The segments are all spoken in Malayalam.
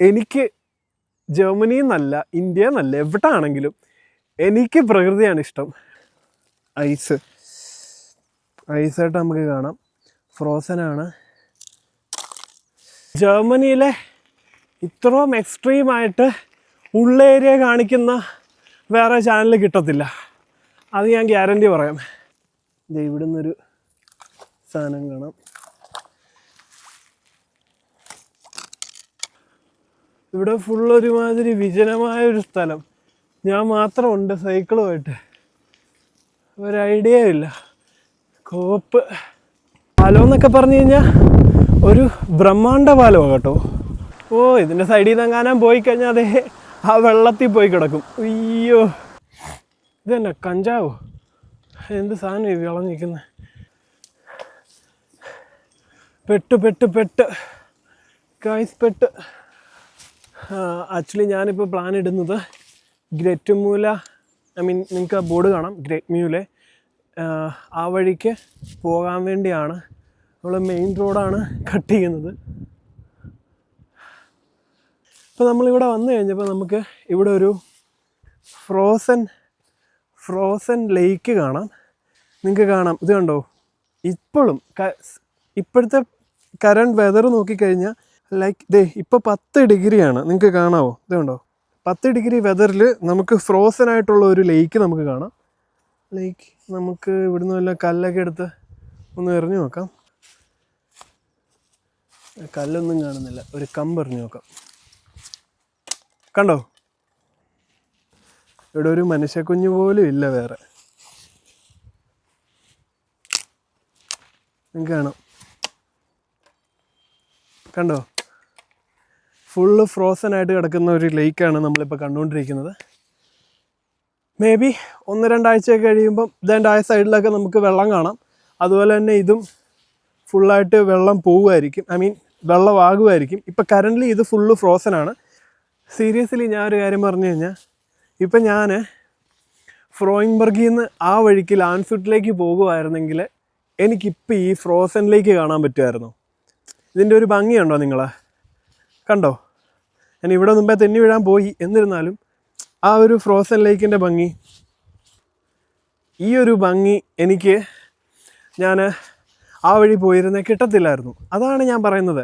എനിക്ക് ജർമ്മനി എന്നല്ല ഇന്ത്യ എന്നല്ല എവിടെ ആണെങ്കിലും എനിക്ക് പ്രകൃതിയാണ് ഇഷ്ടം. ഐസ്. ഐസായിട്ട് നമുക്ക് കാണാം. ഫ്രോസൺ ആണ്. ജർമ്മനിയിലെ ഇത്രയും എക്സ്ട്രീമായിട്ട് ഉള്ള ഏരിയ കാണിക്കുന്ന വേറെ ചാനൽ കിട്ടത്തില്ല. അത് ഞാൻ ഗ്യാരണ്ടി പറയാം. ഇവിടുന്നൊരു ഇവിടുന്ന് സാധനം കാണാം. ഇവിടെ ഫുൾ ഒരുമാതിരി വിജനമായ ഒരു സ്ഥലം. ഞാൻ മാത്രമുണ്ട് സൈക്കിളുമായിട്ട്. ഒരു ഐഡിയ ഇല്ല. കോപ്പ്. പാലം എന്നൊക്കെ പറഞ്ഞു കഴിഞ്ഞാൽ ഒരു ബ്രഹ്മാണ്ട പാലമാണ് കേട്ടോ. ഓ ഇതിന്റെ സൈഡിൽ നിന്ന് എങ്ങാനും പോയി കഴിഞ്ഞാൽ അതേ ആ വെള്ളത്തിൽ പോയി കിടക്കും. അയ്യോ. ഇതന്നെ കഞ്ചാവോ? എന്ത് സാധനം ഇത് വിളഞ്ഞിരിക്കുന്നത് പെട്ട് പെട്ട് പെട്ട്. കായ്സ് പെട്ട്. ആക്ച്വലി ഞാനിപ്പോൾ പ്ലാൻ ഇടുന്നത് ഗ്രേറ്റ് മൂല ഐ മീൻ നിങ്ങൾക്ക് ബോർഡ് കാണാം ഗ്രേറ്റ് മ്യൂലെ ആ വഴിക്ക് പോകാൻ വേണ്ടിയാണ് നമ്മൾ മെയിൻ റോഡാണ് കട്ട് ചെയ്യുന്നത്. ഇപ്പോൾ നമ്മളിവിടെ വന്നു കഴിഞ്ഞപ്പോൾ നമുക്ക് ഇവിടെ ഒരു ഫ്രോസൺ ഫ്രോസൺ ലേക്ക് കാണാം. നിങ്ങൾക്ക് കാണാം. ഇത് കണ്ടോ? ഇപ്പോഴും ഇപ്പോഴത്തെ കറണ്ട് വെതർ നോക്കിക്കഴിഞ്ഞാൽ ലൈക്ക് ദേ ഇപ്പോൾ പത്ത് ഡിഗ്രിയാണ്. നിങ്ങൾക്ക് കാണാമോ ഇതുണ്ടോ പത്ത് ഡിഗ്രി വെതറിൽ നമുക്ക് ഫ്രോസൺ ആയിട്ടുള്ള ഒരു ലേക്ക് നമുക്ക് കാണാം. ലൈക്ക് നമുക്ക് ഇവിടുന്ന് വല്ല കല്ലൊക്കെ എടുത്ത് ഒന്ന് എറിഞ്ഞു നോക്കാം. കല്ലൊന്നും കാണുന്നില്ല. ഒരു കമ്പ് എറിഞ്ഞു നോക്കാം. കണ്ടോ? ഇവിടെ ഒരു മനുഷ്യക്കുഞ്ഞു പോലും ഇല്ല വേറെ. നിങ്ങൾക്ക് കാണാം. കണ്ടോ? ഫുള്ള് ഫ്രോസൺ ആയിട്ട് കിടക്കുന്ന ഒരു ലേക്കാണ് നമ്മളിപ്പോൾ കണ്ടുകൊണ്ടിരിക്കുന്നത്. മേ ബി ഒന്ന് രണ്ടാഴ്ചയൊക്കെ കഴിയുമ്പം ഇതേണ്ട ആ സൈഡിലൊക്കെ നമുക്ക് വെള്ളം കാണാം. അതുപോലെ തന്നെ ഇതും ഫുള്ളായിട്ട് വെള്ളം പോവുമായിരിക്കും. I mean വെള്ളമാകുമായിരിക്കും. ഇപ്പോൾ കറന്റ്ലി ഇത് ഫുള്ള് ഫ്രോസൺ ആണ്. സീരിയസ്ലി ഞാൻ ഒരു കാര്യം പറഞ്ഞു കഴിഞ്ഞാൽ ഇപ്പം ഞാൻ ഫ്രോയിൻബർഗിൽ നിന്ന് ആ വഴിക്ക് ലാൻഫുട്ടിലേക്ക് പോകുമായിരുന്നെങ്കിൽ എനിക്കിപ്പോൾ ഈ ഫ്രോസണിലേക്ക് കാണാൻ പറ്റുമായിരുന്നു. ഇതിന്റെ ഒരു ഭംഗിയുണ്ടോ നിങ്ങളെ? കണ്ടോ? ഞാൻ ഇവിടെ മുമ്പേ തെന്നി വീഴാൻ പോയി. എന്നിരുന്നാലും ആ ഒരു ഫ്രോസൺ ലേക്കിന്റെ ഭംഗി ഈ ഒരു ഭംഗി എനിക്ക് ഞാൻ ആ വഴി പോയിരുന്നേ കിട്ടത്തില്ലായിരുന്നു. അതാണ് ഞാൻ പറയുന്നത്.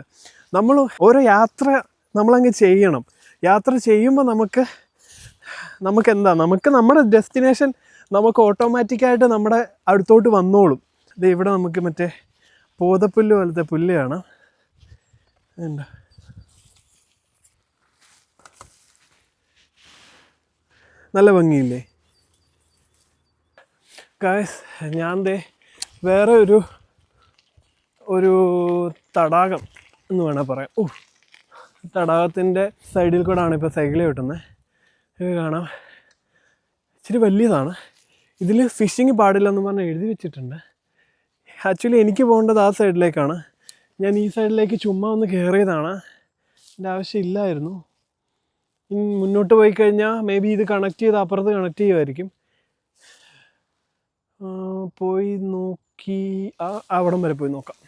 നമ്മൾ ഓരോ യാത്ര നമ്മളങ്ങ് ചെയ്യണം. യാത്ര ചെയ്യുമ്പോൾ നമുക്ക് നമുക്ക് എന്താ നമുക്ക് നമ്മുടെ ഡെസ്റ്റിനേഷൻ നമുക്ക് ഓട്ടോമാറ്റിക്കായിട്ട് നമ്മുടെ അടുത്തോട്ട് വന്നോളും. ഇത് ഇവിടെ നമുക്ക് മറ്റേ പോതപ്പുല്ല് പോലത്തെ പുല്ലാണ്. എന്താ നല്ല ഭംഗിയില്ലേ? ഗായ്സ് ഞാൻ ദേ വേറെ ഒരു ഒരു തടാകം എന്ന് വേണേൽ പറയാം. ഓ തടാകത്തിന്റെ സൈഡിൽ കൂടെ ആണ് ഇപ്പോൾ സൈക്കിൾ കിട്ടുന്നത് ഇത് കാണാം. ഇച്ചിരി വലിയതാണ്. ഇതിൽ ഫിഷിങ് പാടില്ലെന്ന് പറഞ്ഞ് എഴുതി വെച്ചിട്ടുണ്ട്. ആക്ച്വലി എനിക്ക് പോകേണ്ടത് ആ സൈഡിലേക്കാണ് ഞാൻ ഈ സൈഡിലേക്ക് ചുമ്മാ ഒന്ന് കയറിയതാണ് എന്റെ ആവശ്യമില്ലായിരുന്നു മുന്നോട്ട് പോയി കഴിഞ്ഞാൽ മേ ബി ഇത് കണക്ട് ചെയ്ത് അപ്പുറത്ത് കണക്ട് ചെയ്യുമായിരിക്കും പോയി നോക്കി ആ അവിടം വരെ പോയി നോക്കാം.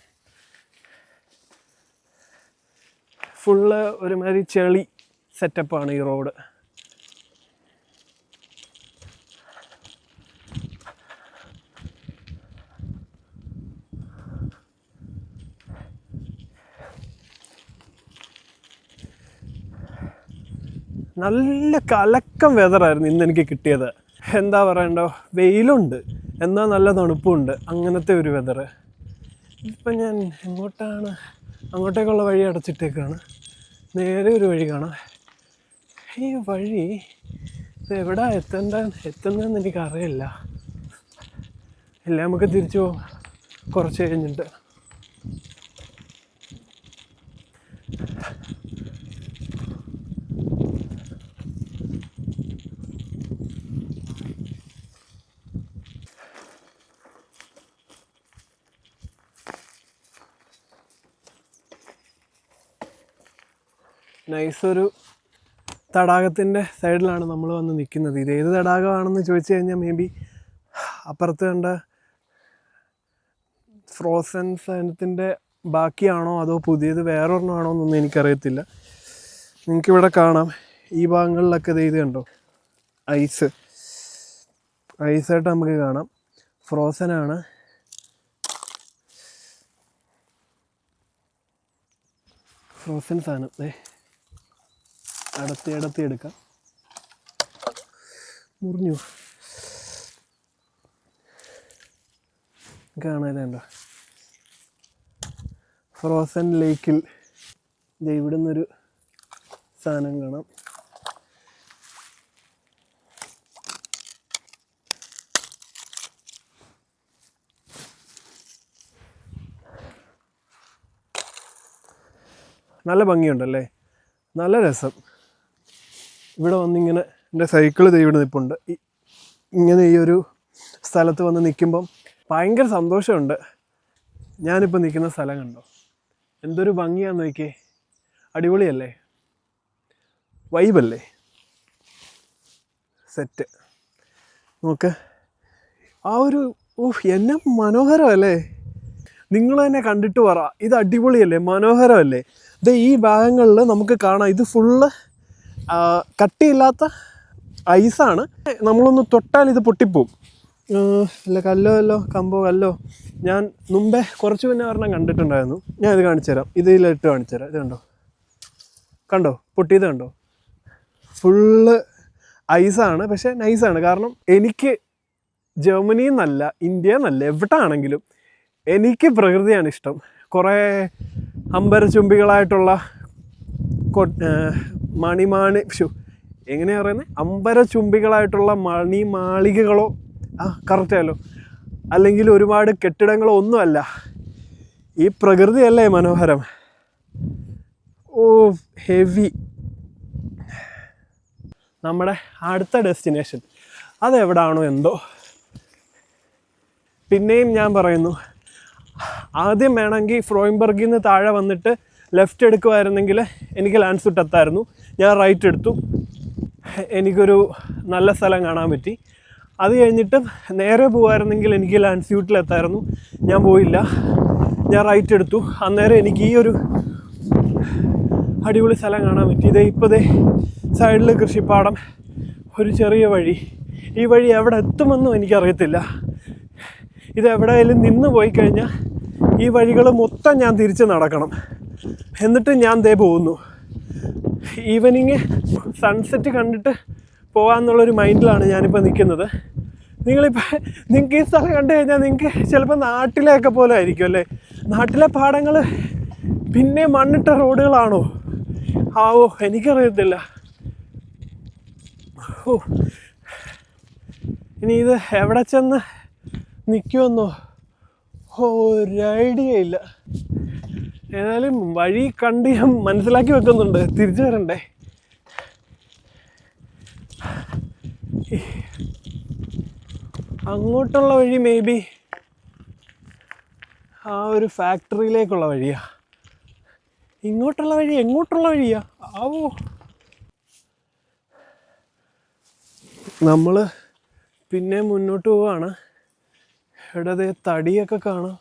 ഫുള്ള് ഒരുമാതിരി ചെളി സെറ്റപ്പാണ് ഈ റോഡ് നല്ല കലക്കം വെതറായിരുന്നു ഇന്ന് എനിക്ക് കിട്ടിയത്. എന്താ പറയണ്ടോ? വെയിലുണ്ട്. എന്നാൽ നല്ല തണുപ്പുണ്ട്. അങ്ങനത്തെ ഒരു വെതർ ഇപ്പം ഞാൻ എങ്ങോട്ടാണ്? അങ്ങോട്ടേക്കുള്ള വഴി അടച്ചിട്ടേക്കാണ്. നേരെ ഒരു വഴി കാണാം. ഈ വഴി ഇത് എവിടെ എത്തേണ്ട എത്തുന്നതെന്ന് എനിക്കറിയില്ല. എല്ലാം നമുക്ക് തിരിച്ചു പോകാം കുറച്ച് കഴിഞ്ഞിട്ട്. നൈസ് ഒരു തടാകത്തിന്റെ സൈഡിലാണ് നമ്മൾ വന്ന് നിൽക്കുന്നത്. ഇത് ഏത് തടാകമാണെന്ന് ചോദിച്ചു കഴിഞ്ഞാൽ മേ ബി അപ്പുറത്ത് കണ്ട ഫ്രോസൺ സൈനത്തിന്റെ ബാക്കിയാണോ അതോ പുതിയത് വേറൊരെണ്ണമാണോ എന്നൊന്നും എനിക്കറിയത്തില്ല. നിങ്ങൾക്ക് ഇവിടെ കാണാം. ഈ ഭാഗങ്ങളിലൊക്കെ ഇത് ഇത് കണ്ടോ? ഐസ്. ഐസായിട്ട് നമുക്ക് കാണാം. ഫ്രോസൺ ആണ്. ഫ്രോസൺ സാധനം. അടത്തി അടത്തി എടുക്കാം. മുറിഞ്ഞു. കാണാനുണ്ടോ ഫ്രോസൺ ലേക്കിൽ ഇവിടെ നിന്നൊരു സാധനം കാണാം. നല്ല ഭംഗിയുണ്ടല്ലേ? നല്ല രസം. ഇവിടെ വന്നിങ്ങനെ എന്റെ സൈക്കിൾ ഇവിടെ നിൽപ്പുണ്ട് ഇങ്ങനെ ഈ ഒരു സ്ഥലത്ത് വന്ന് നിൽക്കുമ്പം ഭയങ്കര സന്തോഷമുണ്ട്. ഞാനിപ്പോൾ നിൽക്കുന്ന സ്ഥലം കണ്ടോ? എന്തൊരു ഭംഗിയാന്ന് നോക്കിയേ. അടിപൊളിയല്ലേ? വൈബല്ലേ? സെറ്റ്. നോക്ക്. ആ ഒരു ഓഹ് എന്നെ മനോഹരമല്ലേ? നിങ്ങൾ തന്നെ കണ്ടിട്ട് പറ. ഇത് അടിപൊളിയല്ലേ? മനോഹരമല്ലേ? ഇത് ഈ ഭാഗങ്ങളിൽ നമുക്ക് കാണാം. ഇത് ഫുള്ള് കട്ടിയില്ലാത്ത ഐസാണ്. നമ്മളൊന്ന് തൊട്ടാൽ ഇത് പൊട്ടിപ്പോവും. അല്ല കല്ലോ അല്ലോ കമ്പോ കല്ലോ. ഞാൻ മുമ്പേ കുറച്ച് മുന്നേ ഒരെണ്ണം കണ്ടിട്ടുണ്ടായിരുന്നു. ഞാൻ ഇത് കാണിച്ചു തരാം. ഇതിലിട്ട് കാണിച്ചു തരാം. ഇത് കണ്ടോ? കണ്ടോ? പൊട്ടിയത് കണ്ടോ? ഫുള്ള് ഐസാണ്. പക്ഷെ നൈസാണ്. കാരണം എനിക്ക് ജർമ്മനി നിന്നല്ല ഇന്ത്യ എന്നല്ല എവിടെ ആണെങ്കിലും എനിക്ക് പ്രകൃതിയാണ് ഇഷ്ടം. കുറേ അമ്പരചുംബികളായിട്ടുള്ള മണിമാണി ഷു എങ്ങനെയാ പറയുന്നത് അമ്പര ചുംബികളായിട്ടുള്ള മണിമാളികകളോ ആ കറക്റ്റായല്ലോ അല്ലെങ്കിൽ ഒരുപാട് കെട്ടിടങ്ങളോ ഒന്നുമല്ല. ഈ പ്രകൃതിയല്ലേ മനോഹരം? ഓ ഹെവി നമ്മുടെ അടുത്ത ഡെസ്റ്റിനേഷൻ അതെവിടാണോ എന്തോ. പിന്നെയും ഞാൻ പറയുന്നു. ആദ്യം വേണമെങ്കിൽ ഫ്രോയിംബർഗിൽ നിന്ന് താഴെ വന്നിട്ട് ലെഫ്റ്റ് എടുക്കുമായിരുന്നെങ്കിൽ എനിക്ക് ലാൻഡ്സുട്ട് എത്തായിരുന്നു. ഞാൻ റൈറ്റ് എടുത്തു. എനിക്കൊരു നല്ല സ്ഥലം കാണാൻ പറ്റി. അത് കഴിഞ്ഞിട്ട് നേരെ പോകുമായിരുന്നെങ്കിൽ എനിക്ക് ലാൻഡ്സ്യൂട്ടിൽ എത്തായിരുന്നു. ഞാൻ പോയില്ല. ഞാൻ റൈറ്റ് എടുത്തു. അന്നേരം എനിക്ക് ഈ ഒരു അടിപൊളി സ്ഥലം കാണാൻ പറ്റി. ഇതേ ഇപ്പോഴേ സൈഡിൽ കൃഷിപ്പാടം. ഒരു ചെറിയ വഴി. ഈ വഴി എവിടെ എത്തുമെന്നും എനിക്കറിയത്തില്ല. ഇത് എവിടെയെങ്കിലും നിന്ന് പോയി കഴിഞ്ഞാൽ ഈ വഴികൾ മൊത്തം ഞാൻ തിരിച്ച് നടക്കണം. എന്നിട്ട് ഞാൻ ദേ പോകുന്നു ഈവനിങ് സൺസെറ്റ് കണ്ടിട്ട് പോകാമെന്നുള്ളൊരു മൈൻഡിലാണ് ഞാനിപ്പോൾ നിൽക്കുന്നത് നിങ്ങളിപ്പോൾ നിങ്ങൾക്ക് ഈ സ്ഥലം കണ്ടു കഴിഞ്ഞാൽ നിങ്ങൾക്ക് ചിലപ്പോൾ നാട്ടിലെയൊക്കെ പോലെ ആയിരിക്കും അല്ലേ? നാട്ടിലെ പാടങ്ങൾ പിന്നെ മണ്ണിട്ട റോഡുകളാണോ? ആവോ എനിക്കറിയത്തില്ല. ഓ ഇനി ഇത് എവിടെ ചെന്ന് നിൽക്കുമെന്നോ ഓ ഒരു ഐഡിയ ഇല്ല. ഏതായാലും വഴി കണ്ട് ഞാൻ മനസ്സിലാക്കി വെക്കുന്നുണ്ട്. തിരിച്ചു വരണ്ടേ? അങ്ങോട്ടുള്ള വഴി മേ ബി ആ ഒരു ഫാക്ടറിയിലേക്കുള്ള വഴിയാ. ഇങ്ങോട്ടുള്ള വഴി എങ്ങോട്ടുള്ള വഴിയാ? ആവോ. നമ്മൾ പിന്നെ മുന്നോട്ട് പോവാണ്. ഇവിടെ തടിയൊക്കെ കാണാം.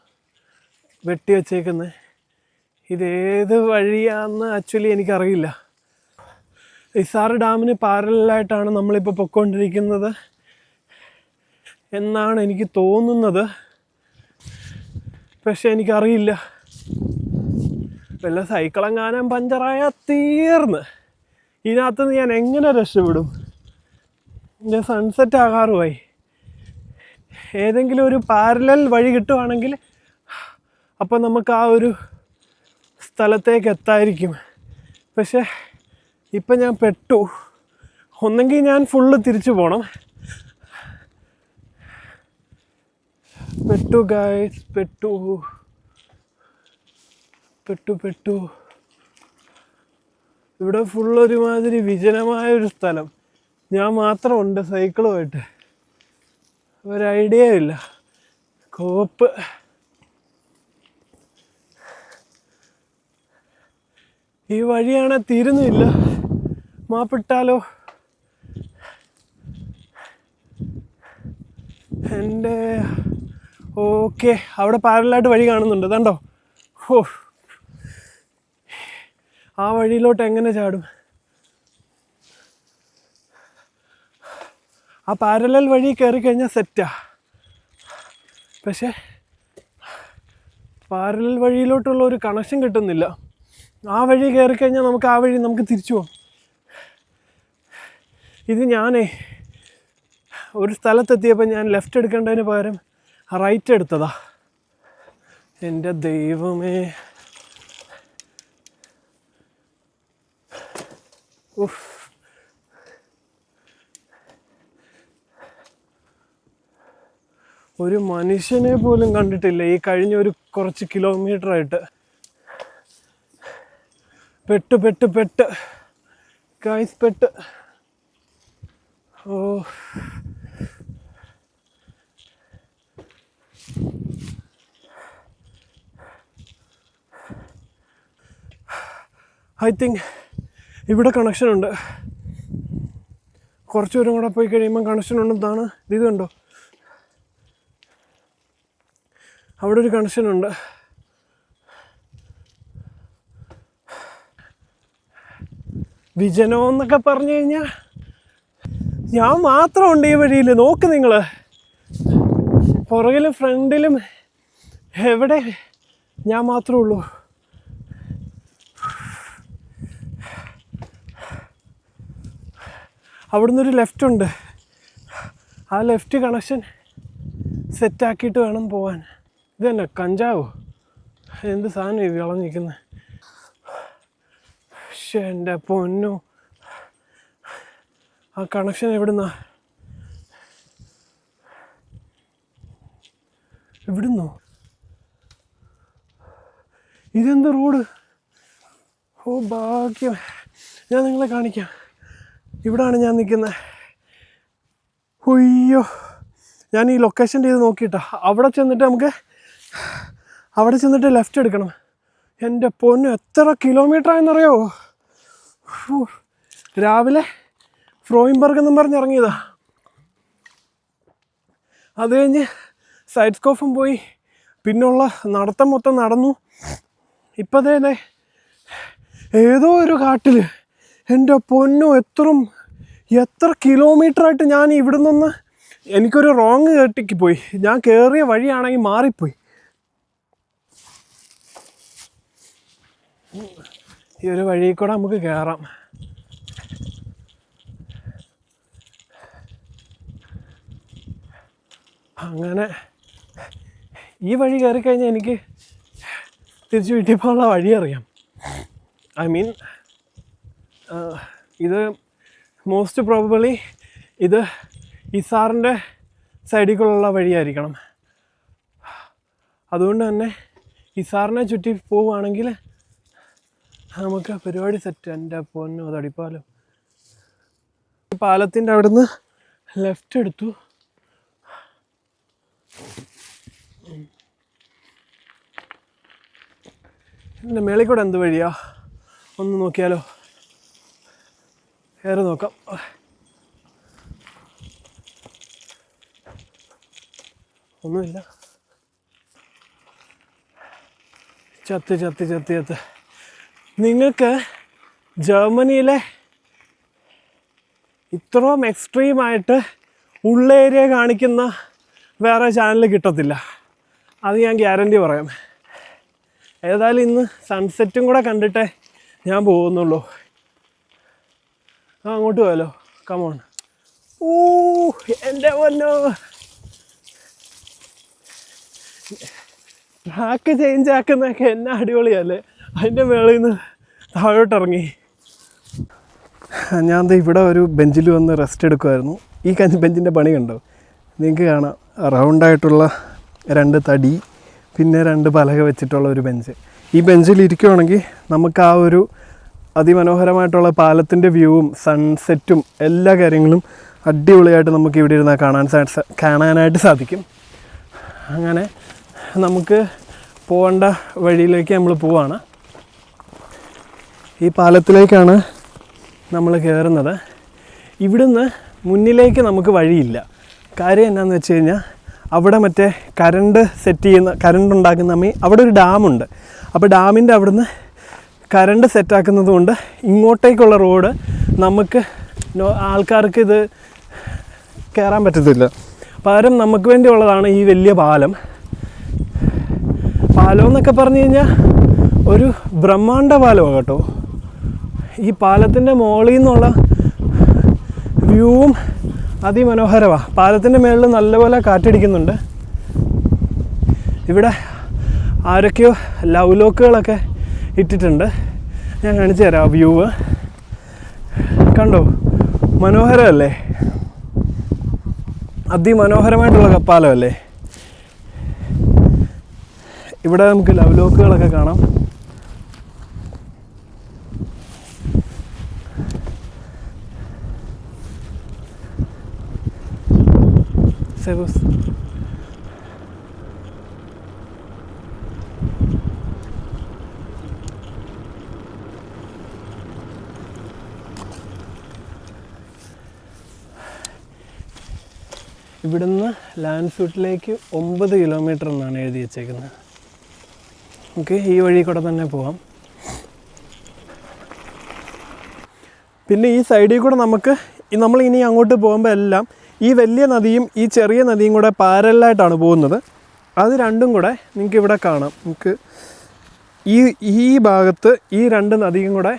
വെട്ടി വച്ചേക്കുന്നത് ഇതേത് വഴിയാന്ന് ആക്ച്വലി എനിക്കറിയില്ല. ഇസാർ ഡാമിന് പാരലായിട്ടാണ് നമ്മളിപ്പോൾ പൊയ്ക്കൊണ്ടിരിക്കുന്നത് എന്നാണ് എനിക്ക് തോന്നുന്നത്. പക്ഷെ എനിക്കറിയില്ല. വല്ല സൈക്കിളെങ്ങാനും പഞ്ചറായ തീർന്ന്. ഇതിനകത്ത് ഞാൻ എങ്ങനെ രക്ഷപ്പെടും? ഞാൻ സൺസെറ്റ് ആകാറുമായി ഏതെങ്കിലും ഒരു പാരലൽ വഴി കിട്ടുവാണെങ്കിൽ അപ്പോൾ നമുക്ക് ആ ഒരു സ്ഥലത്തേക്ക് എത്തായിരിക്കും. പക്ഷേ ഇപ്പം ഞാൻ പെട്ടു. ഒന്നെങ്കിൽ ഞാൻ ഫുള്ള് തിരിച്ചു പോകണം പെട്ടു ഗായ്സ് പെട്ടു. പെട്ടു പെട്ടു. ഇവിടെ ഫുൾ ഒരുമാതിരി വിജനമായ ഒരു സ്ഥലം. ഞാൻ മാത്രമുണ്ട് സൈക്കിളുമായിട്ട്. ഒരു ഐഡിയ ഇല്ല. കോപ്പ്. ഈ വഴിയാണ് തീരുന്നില്ല. മാപ്പിട്ടാലോ? എന്റെ ഓക്കെ അവിടെ പാരലായിട്ട് വഴി കാണുന്നുണ്ട് കണ്ടോ? ഓ ആ വഴിയിലോട്ട് എങ്ങനെ ചാടും? ആ പാരലൽ വഴി കയറി കഴിഞ്ഞാൽ സെറ്റാ. പക്ഷേ പാരലൽ വഴിയിലോട്ടുള്ള ഒരു കണക്ഷൻ കിട്ടുന്നില്ല. ആ വഴി കയറി കഴിഞ്ഞാൽ നമുക്ക് ആ വഴി നമുക്ക് തിരിച്ചു പോകാം ഇത് ഞാനേ ഒരു സ്ഥലത്തെത്തിയപ്പോൾ ഞാൻ ലെഫ്റ്റ് എടുക്കേണ്ടതിന് പകരം റൈറ്റ് എടുത്തതാ. എന്റെ ദൈവമേ. ഉഫ്. ഒരു മനുഷ്യനെ പോലും കണ്ടിട്ടില്ല ഈ കഴിഞ്ഞ ഒരു കുറച്ച് കിലോമീറ്റർ ആയിട്ട്. പെട്ട് പെട്ട് പെട്ട്. ഗൈസ് പെട്ട്. ഓ. ഐ തിങ്ക് ഇവിടെ കണക്ഷൻ ഉണ്ട്. കുറച്ച് ദൂരം കൂടെ പോയി കഴിയുമ്പോൾ കണക്ഷൻ ഉണ്ടെന്നാണ്. ഇത് കണ്ടോ? അവിടെ ഒരു കണക്ഷൻ ഉണ്ട്. വിജനോ എന്നൊക്കെ പറഞ്ഞു കഴിഞ്ഞാൽ ഞാൻ മാത്രം ഉണ്ട് ഈ വഴിയിൽ. നോക്ക് നിങ്ങൾ പുറകിലും ഫ്രണ്ടിലും എവിടെ ഞാൻ മാത്രമേ ഉള്ളൂ. അവിടുന്ന് ഒരു ലെഫ്റ്റ് ഉണ്ട്. ആ ലെഫ്റ്റ് കണക്ഷൻ സെറ്റാക്കിയിട്ട് വേണം പോവാൻ. ഇത് തന്നെ കഞ്ചാവോ? എന്ത് സാധനം ഇത് വിളഞ്ഞിരിക്കുന്നത് എന്റെ പൊന്നു. ആ കണക്ഷൻ എവിടുന്നാ? എവിടുന്നോ? ഇതെന്ത് റോഡ്? ഓ ഭാഗ്യം. ഞാൻ നിങ്ങളെ കാണിക്കാം. ഇവിടാണ് ഞാൻ നിൽക്കുന്നത് ഒയ്യോ ഞാൻ ഈ ലൊക്കേഷൻ ചെയ്ത് നോക്കിയിട്ടാ. അവിടെ ചെന്നിട്ട് നമുക്ക് അവിടെ ചെന്നിട്ട് ലെഫ്റ്റ് എടുക്കണം. എന്റെ പൊന്നു എത്ര കിലോമീറ്റർ ആയെന്നറിയോ ഹൂ. രാവിലെ ഫ്രോയിംബർഗ് എന്നും പറഞ്ഞ് ഇറങ്ങിയതാ. അത് കഴിഞ്ഞ് സൈഡ് സ്കോഫും പോയി. പിന്നുള്ള നടത്തം മൊത്തം നടന്നു. ഇപ്പം തന്നെ ഏതോ ഒരു കാട്ടിൽ എന്റെ പൊന്നു എത്ര എത്ര കിലോമീറ്ററായിട്ട് ഞാൻ ഇവിടെ നിന്ന് എനിക്കൊരു റോങ് കേട്ടിക്ക് പോയി. ഞാൻ കയറിയ വഴിയാണെങ്കിൽ മാറിപ്പോയി. ഈ ഒരു വഴിയിൽ കൂടെ നമുക്ക് കയറാം അങ്ങനെ ഈ വഴി കയറി കഴിഞ്ഞാൽ എനിക്ക് തിരിച്ചു വീട്ടിൽ പോകാനുള്ള വഴി അറിയാം. ഐ മീൻ ഇത് മോസ്റ്റ് പ്രോബബിളി ഇത് ഇസാറിന്റെ സൈഡിൽ വഴിയായിരിക്കണം. അതുകൊണ്ട് തന്നെ ഇസാറിനെ ചുറ്റി പോവുകയാണെങ്കിൽ നമുക്ക് പരിപാടി സെറ്റ് എന്റെ പൊന്നു അതടിപ്പാലം പാലത്തിന്റെ അവിടുന്ന് ലെഫ്റ്റ് എടുത്തു. എന്റെ മേളിൽ കൂടെ എന്ത് വഴിയാ? ഒന്ന് നോക്കിയാലോ? കയറി നോക്കാം. ഒന്നുമില്ല. ചത്ത് ചത്ത് ചത്ത് ചത്ത്. നിങ്ങൾക്ക് ജർമ്മനിയിലെ ഇത്രയും എക്സ്ട്രീമായിട്ട് ഉള്ള ഏരിയ കാണിക്കുന്ന വേറെ ചാനൽ കിട്ടത്തില്ല. അത് ഞാൻ ഗ്യാരണ്ടി പറയാം. ഏതായാലും ഇന്ന് സൺസെറ്റും കൂടെ കണ്ടിട്ടേ ഞാൻ പോകുന്നുള്ളൂ. ആ അങ്ങോട്ട് പോയാലോ? കമോൺ ഓ എന്റെ പൊന്നോ. ട്രാക്ക് ചേഞ്ച് ആക്കുന്നതൊക്കെ എന്നാ അടിപൊളിയല്ലേ? അതിന്റെ മേളിൽ നിന്ന് താഴോട്ട് ഇറങ്ങി ഞാൻ ഇവിടെ ഒരു ബെഞ്ചിൽ വന്ന് റെസ്റ്റ് എടുക്കുമായിരുന്നു ഈ കഞ്ഞി ബെഞ്ചിന്റെ പണി കണ്ടോ? നിങ്ങൾക്ക് കാണാം. റൗണ്ടായിട്ടുള്ള രണ്ട് തടി പിന്നെ രണ്ട് പലക വെച്ചിട്ടുള്ള ഒരു ബെഞ്ച്. ഈ ബെഞ്ചിൽ ഇരിക്കുവാണെങ്കിൽ നമുക്ക് ആ ഒരു അതിമനോഹരമായിട്ടുള്ള പാലത്തിന്റെ വ്യൂവും സൺസെറ്റും എല്ലാ കാര്യങ്ങളും അടിപൊളിയായിട്ട് നമുക്ക് ഇവിടെ ഇരുന്നാൽ കാണാൻ കാണാനായിട്ട് സാധിക്കും. അങ്ങനെ നമുക്ക് പോകേണ്ട വഴിയിലേക്ക് നമ്മൾ പോവാണ്. ഈ പാലത്തിലേക്കാണ് നമ്മൾ കയറുന്നത്. ഇവിടുന്ന് മുന്നിലേക്ക് നമുക്ക് വഴിയില്ല. കാര്യം എന്നാന്ന് വെച്ച് കഴിഞ്ഞാൽ അവിടെ മറ്റേ കരണ്ട് സെറ്റ് ചെയ്യുന്ന കരണ്ട് ഉണ്ടാക്കുന്ന അമ്മ അവിടെ ഒരു ഡാമുണ്ട് അപ്പോൾ ഡാമിന്റെ അവിടുന്ന് കരണ്ട് സെറ്റാക്കുന്നത് കൊണ്ട് ഇങ്ങോട്ടേക്കുള്ള റോഡ് നമുക്ക് ആൾക്കാർക്ക് ഇത് കയറാൻ പറ്റത്തില്ല. പകരം നമുക്ക് വേണ്ടിയുള്ളതാണ് ഈ വലിയ പാലം. പാലം എന്നൊക്കെ പറഞ്ഞു കഴിഞ്ഞാൽ ഒരു ബ്രഹ്മാണ്ഡ പാലമാണ് കേട്ടോ. ഈ പാലത്തിന്റെ മുകളിൽ നിന്നുള്ള വ്യൂവും അതിമനോഹരമാണ് പാലത്തിന്റെ മുകളിൽ നല്ലപോലെ കാറ്റടിക്കുന്നുണ്ട്. ഇവിടെ ആരൊക്കെയോ ലവ് ലോക്കുകളൊക്കെ ഇട്ടിട്ടുണ്ട്. ഞാൻ കാണിച്ചു തരാം വ്യൂവ്. കണ്ടോ? മനോഹരമല്ലേ? അതിമനോഹരമായിട്ടുള്ള കപ്പാലമല്ലേ? ഇവിടെ നമുക്ക് ലവ് ലോക്കുകളൊക്കെ കാണാം. സെബൂസ് ഇവിടുന്ന് ലാൻഡ്സ്ഫൂട്ടിലേക്ക് ഒമ്പത് കിലോമീറ്റർ എന്നാണ് എഴുതി വെച്ചേക്കുന്നത്. നമുക്ക് ഈ വഴി കൂടെ തന്നെ പോവാം. പിന്നെ ഈ സൈഡിൽ കൂടെ നമുക്ക് നമ്മൾ ഇനി അങ്ങോട്ട് പോകുമ്പോൾ എല്ലാം ഈ വലിയ നദിയും ഈ ചെറിയ നദിയും കൂടെ പാരലായിട്ടാണ് പോകുന്നത്. അത് രണ്ടും കൂടെ നിങ്ങൾക്ക് ഇവിടെ കാണാം. നിങ്ങൾക്ക് ഈ ഈ ഭാഗത്ത് ഈ രണ്ട് നദിയും കൂടെ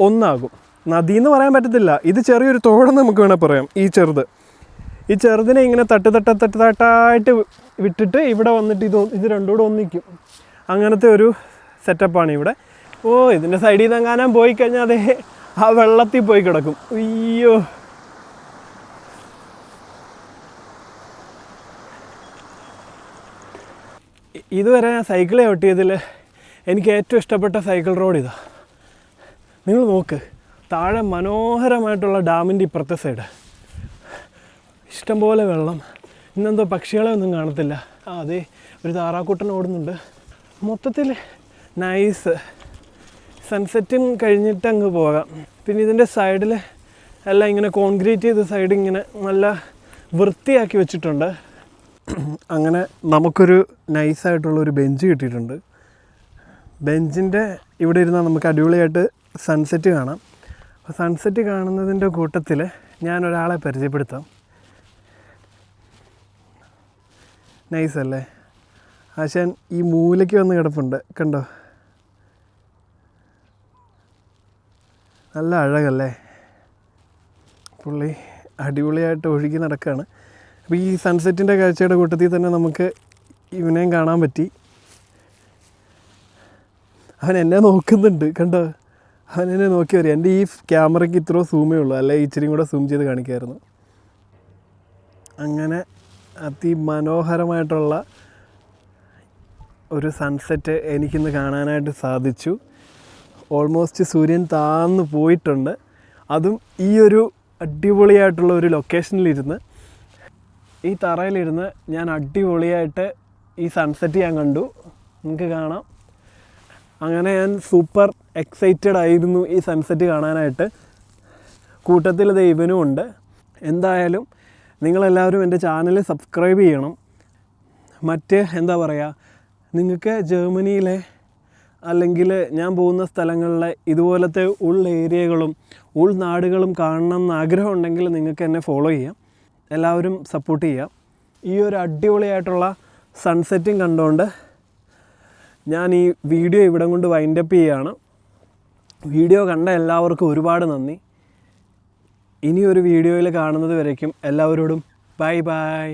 ഒന്നാകും. നദി എന്ന് പറയാൻ പറ്റത്തില്ല. ഇത് ചെറിയൊരു തോടെന്ന് നമുക്ക് വേണേൽ പറയാം. ഈ ചെറുത്. ഈ ചെറുതിനെ ഇങ്ങനെ തട്ട് തട്ട തട്ട് തട്ടായിട്ട് വിട്ടിട്ട് ഇവിടെ വന്നിട്ട് ഇത് ഇത് രണ്ടും കൂടെ ഒന്നിക്കും. അങ്ങനത്തെ ഒരു സെറ്റപ്പാണ് ഇവിടെ. ഓ ഇതിന്റെ സൈഡിൽ നിന്ന് എങ്ങാനും പോയി കഴിഞ്ഞാൽ അതേ ആ വെള്ളത്തിൽ പോയി കിടക്കും. അയ്യോ. ഇതുവരെ ഞാൻ സൈക്കിളെ ഓട്ടിയതിൽ എനിക്ക് ഏറ്റവും ഇഷ്ടപ്പെട്ട സൈക്കിൾ റോഡ് ഇതാ. നിങ്ങൾ നോക്ക് താഴെ മനോഹരമായിട്ടുള്ള ഡാമിന്റെ ഇപ്പുറത്തെ സൈഡ് ഇഷ്ടംപോലെ വെള്ളം. ഇന്നെന്തോ പക്ഷികളെ ഒന്നും കാണത്തില്ല. ആ അതെ ഒരു താറാക്കൂട്ടൻ ഓടുന്നുണ്ട്. മൊത്തത്തിൽ നൈസ് സൺസെറ്റും കഴിഞ്ഞിട്ട് അങ്ങ് പോകാം. പിന്നെ ഇതിന്റെ സൈഡിൽ എല്ലാം ഇങ്ങനെ കോൺക്രീറ്റ് ചെയ്ത സൈഡ് ഇങ്ങനെ നല്ല വൃത്തിയാക്കി വെച്ചിട്ടുണ്ട്. അങ്ങനെ നമുക്കൊരു നൈസായിട്ടുള്ളൊരു ബെഞ്ച് കിട്ടിയിട്ടുണ്ട്. ബെഞ്ചിന്റെ ഇവിടെ ഇരുന്നാൽ നമുക്ക് അടിപൊളിയായിട്ട് സൺസെറ്റ് കാണാം. അപ്പോൾ സൺസെറ്റ് കാണുന്നതിന്റെ കൂട്ടത്തിൽ ഞാൻ ഒരാളെ പരിചയപ്പെടുത്താം നൈസല്ലേ ആശാൻ ഈ മൂലയ്ക്ക് വന്ന് കിടപ്പുണ്ട്. കണ്ടോ? നല്ല അഴകല്ലേ? പുള്ളി അടിപൊളിയായിട്ട് ഒഴുകി നടക്കുകയാണ് അപ്പോൾ ഈ സൺസെറ്റിന്റെ കാഴ്ചയുടെ കൂട്ടത്തിൽ തന്നെ നമുക്ക് ഇവനെയും കാണാൻ പറ്റി. അവൻ എന്നെ നോക്കുന്നുണ്ട് കണ്ടോ? അവൻ എന്നെ നോക്കി വരും. എന്റെ ഈ ക്യാമറയ്ക്ക് ഇത്രയോ സൂമേ ഉള്ളൂ. അല്ലെ ഇച്ചിരി കൂടെ സൂം ചെയ്ത് കാണിക്കായിരുന്നു. അങ്ങനെ അതിമനോഹരമായിട്ടുള്ള ഒരു സൺസെറ്റ് എനിക്കിന്ന് കാണാനായിട്ട് സാധിച്ചു. ഓൾമോസ്റ്റ് സൂര്യൻ താന്ന് പോയിട്ടുണ്ട്. അതും ഈ ഒരു അടിപൊളിയായിട്ടുള്ള ഒരു ലൊക്കേഷനിലിരുന്ന് ഈ തറയിലിരുന്ന് ഞാൻ അടിപൊളിയായിട്ട് ഈ സൺസെറ്റ് ഞാൻ കണ്ടു. നിങ്ങൾക്ക് കാണാം. അങ്ങനെ ഞാൻ സൂപ്പർ എക്സൈറ്റഡ് ആയിരുന്നു ഈ സൺസെറ്റ് കാണാനായിട്ട്. കൂട്ടത്തിൽ ദൈവനും ഉണ്ട്. എന്തായാലും നിങ്ങളെല്ലാവരും എന്റെ ചാനൽ സബ്സ്ക്രൈബ് ചെയ്യണം. മറ്റ് എന്താ പറയുക നിങ്ങൾക്ക് ജർമ്മനിയിലെ അല്ലെങ്കിൽ ഞാൻ പോകുന്ന സ്ഥലങ്ങളിലെ ഇതുപോലത്തെ ഉൾ ഏരിയകളും ഉൾനാടുകളും കാണണം എന്ന് ആഗ്രഹമുണ്ടെങ്കിൽ നിങ്ങൾക്ക് എന്നെ ഫോളോ ചെയ്യാം. എല്ലാവരും സപ്പോർട്ട് ചെയ്യുക. ഈ ഒരു അടിപൊളിയായിട്ടുള്ള സൺസെറ്റും കണ്ടുകൊണ്ട് ഞാൻ ഈ വീഡിയോ ഇവിടം കൊണ്ട് വൈൻഡപ്പ് ചെയ്യുകയാണ് വീഡിയോ കണ്ട എല്ലാവർക്കും ഒരുപാട് നന്ദി. ഇനി ഒരു വീഡിയോയിൽ കാണുന്നത് വരയ്ക്കും എല്ലാവരോടും ബൈ ബൈ